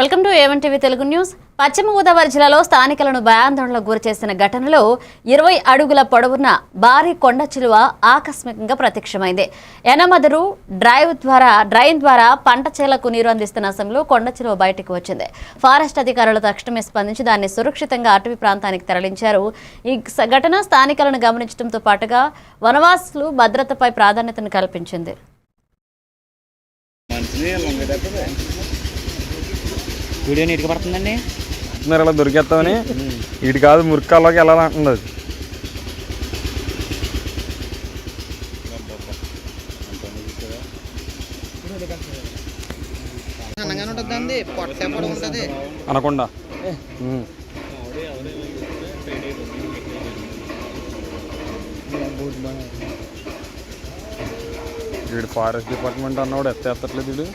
Welcome to A one TV Telugu news. Paschima Godavari జిల్లాలో స్థానికులను భయాందోళనకు గురి చేసిన ఘటనలో ఇరవై అడుగుల పొడవున్న భారీ కొండ చిలువ ఆకస్మికంగా ప్రత్యక్షమైంది. ఎనమదురు డ్రైవ్ ద్వారా డ్రైన్ ద్వారా పంట చేలకు నీరు అందిస్తున్న సమయంలో కొండ చిలువ బయటకు వచ్చింది. ఫారెస్ట్ అధికారులు తక్షణమే స్పందించి దాన్ని సురక్షితంగా అటవీ ప్రాంతానికి తరలించారు. ఈ ఘటన స్థానికులను గమనించడంతో పాటుగా వనవాసులు భద్రతపై ప్రాధాన్యతను కల్పించింది. వీడియో నీట్గా పడుతుందండి? మరి ఇలా దొరికేస్తామని? ఇటు కాదు మురికాల్లోకి వెళ్ళాలంటుంది అది. అనకుండా. వీడు ఫారెస్ట్ డిపార్ట్మెంట్ అన్నవాడు ఎత్త ఎత్తట్లేదు వీడు.